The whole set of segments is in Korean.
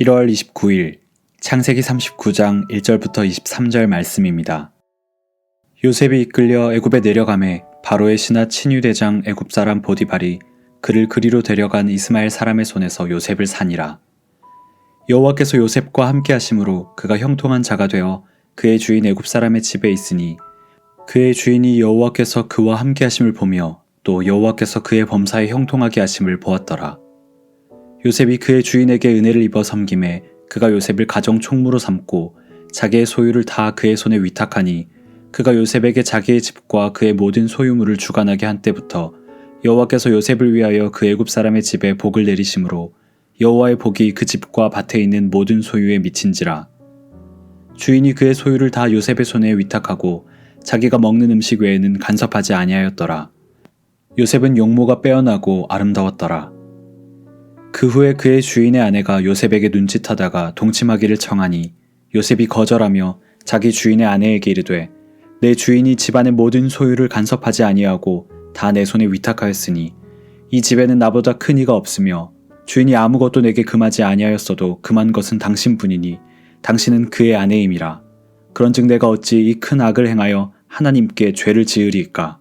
1월 29일 창세기 39장 1절부터 23절 말씀입니다. 요셉이 이끌려 애굽에 내려가매 바로의 신하 친유대장 애굽 사람 보디발이 그를 그리로 데려간 이스마엘 사람의 손에서 요셉을 산이라. 여호와께서 요셉과 함께 하심으로 그가 형통한 자가 되어 그의 주인 애굽 사람의 집에 있으니 그의 주인이 여호와께서 그와 함께 하심을 보며 또 여호와께서 그의 범사에 형통하게 하심을 보았더라. 요셉이 그의 주인에게 은혜를 입어 섬김에 그가 요셉을 가정 총무로 삼고 자기의 소유를 다 그의 손에 위탁하니 그가 요셉에게 자기의 집과 그의 모든 소유물을 주관하게 한 때부터 여호와께서 요셉을 위하여 그 애굽 사람의 집에 복을 내리심으로 여호와의 복이 그 집과 밭에 있는 모든 소유에 미친지라. 주인이 그의 소유를 다 요셉의 손에 위탁하고 자기가 먹는 음식 외에는 간섭하지 아니하였더라. 요셉은 용모가 빼어나고 아름다웠더라 그 후에 그의 주인의 아내가 요셉에게 눈짓하다가 동침하기를 청하니 요셉이 거절하며 자기 주인의 아내에게 이르되 내 주인이 집안의 모든 소유를 간섭하지 아니하고 다 내 손에 위탁하였으니 이 집에는 나보다 큰 이가 없으며 주인이 아무것도 내게 금하지 아니하였어도 금한 것은 당신뿐이니 당신은 그의 아내임이라. 그런즉 내가 어찌 이 큰 악을 행하여 하나님께 죄를 지으리까?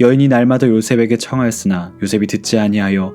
여인이 날마다 요셉에게 청하였으나 요셉이 듣지 아니하여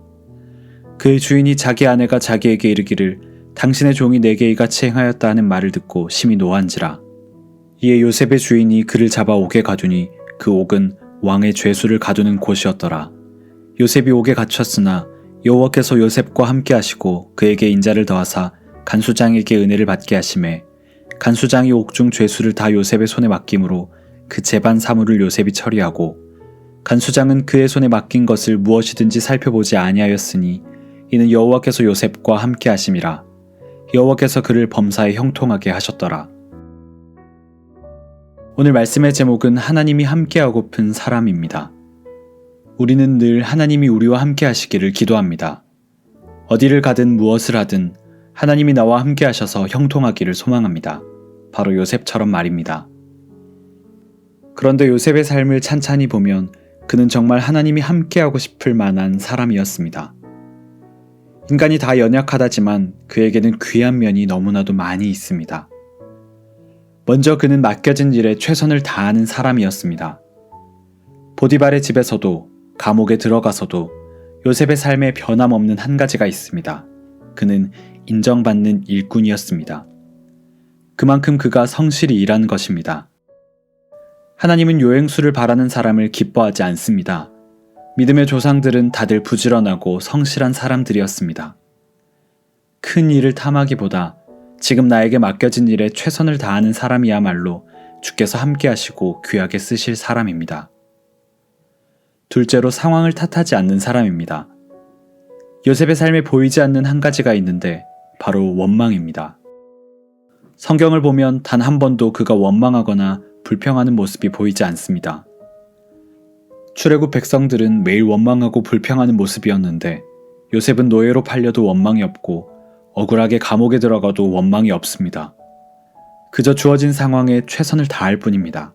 그의 주인이 자기 아내가 자기에게 이르기를 당신의 종이 내게 이같이 행하였다 하는 말을 듣고 심히 노한지라. 이에 요셉의 주인이 그를 잡아 옥에 가두니 그 옥은 왕의 죄수를 가두는 곳이었더라. 요셉이 옥에 갇혔으나 여호와께서 요셉과 함께 하시고 그에게 인자를 더하사 간수장에게 은혜를 받게 하심에 간수장이 옥중 죄수를 다 요셉의 손에 맡김으로 그 재반 사물을 요셉이 처리하고 간수장은 그의 손에 맡긴 것을 무엇이든지 살펴보지 아니하였으니 이는 여호와께서 요셉과 함께 하심이라 여호와께서 그를 범사에 형통하게 하셨더라. 오늘 말씀의 제목은 하나님이 함께하고픈 사람입니다. 우리는 늘 하나님이 우리와 함께 하시기를 기도합니다. 어디를 가든 무엇을 하든 하나님이 나와 함께 하셔서 형통하기를 소망합니다. 바로 요셉처럼 말입니다. 그런데 요셉의 삶을 찬찬히 보면 그는 정말 하나님이 함께하고 싶을 만한 사람이었습니다. 인간이 다 연약하다지만 그에게는 귀한 면이 너무나도 많이 있습니다. 먼저 그는 맡겨진 일에 최선을 다하는 사람이었습니다. 보디발의 집에서도 감옥에 들어가서도 요셉의 삶에 변함없는 한 가지가 있습니다. 그는 인정받는 일꾼이었습니다. 그만큼 그가 성실히 일한 것입니다. 하나님은 요행수를 바라는 사람을 기뻐하지 않습니다. 믿음의 조상들은 다들 부지런하고 성실한 사람들이었습니다. 큰 일을 탐하기보다 지금 나에게 맡겨진 일에 최선을 다하는 사람이야말로 주께서 함께 하시고 귀하게 쓰실 사람입니다. 둘째로 상황을 탓하지 않는 사람입니다. 요셉의 삶에 보이지 않는 한 가지가 있는데 바로 원망입니다. 성경을 보면 단 한 번도 그가 원망하거나 불평하는 모습이 보이지 않습니다. 출애굽 백성들은 매일 원망하고 불평하는 모습이었는데 요셉은 노예로 팔려도 원망이 없고 억울하게 감옥에 들어가도 원망이 없습니다. 그저 주어진 상황에 최선을 다할 뿐입니다.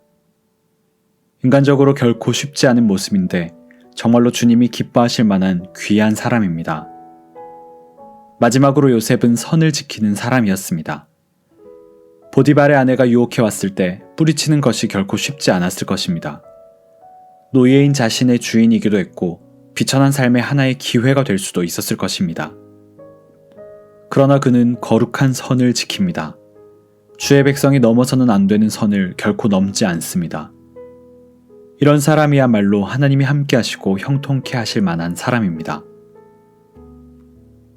인간적으로 결코 쉽지 않은 모습인데 정말로 주님이 기뻐하실 만한 귀한 사람입니다. 마지막으로 요셉은 선을 지키는 사람이었습니다. 보디발의 아내가 유혹해 왔을 때 뿌리치는 것이 결코 쉽지 않았을 것입니다. 노예인 자신의 주인이기도 했고 비천한 삶의 하나의 기회가 될 수도 있었을 것입니다. 그러나 그는 거룩한 선을 지킵니다. 주의 백성이 넘어서는 안 되는 선을 결코 넘지 않습니다. 이런 사람이야말로 하나님이 함께 하시고 형통케 하실 만한 사람입니다.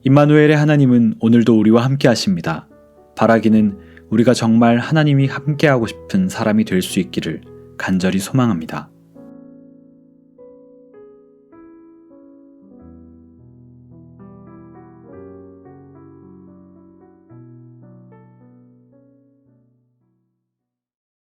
임마누엘의 하나님은 오늘도 우리와 함께 하십니다. 바라기는 우리가 정말 하나님이 함께하고 싶은 사람이 될 수 있기를 간절히 소망합니다.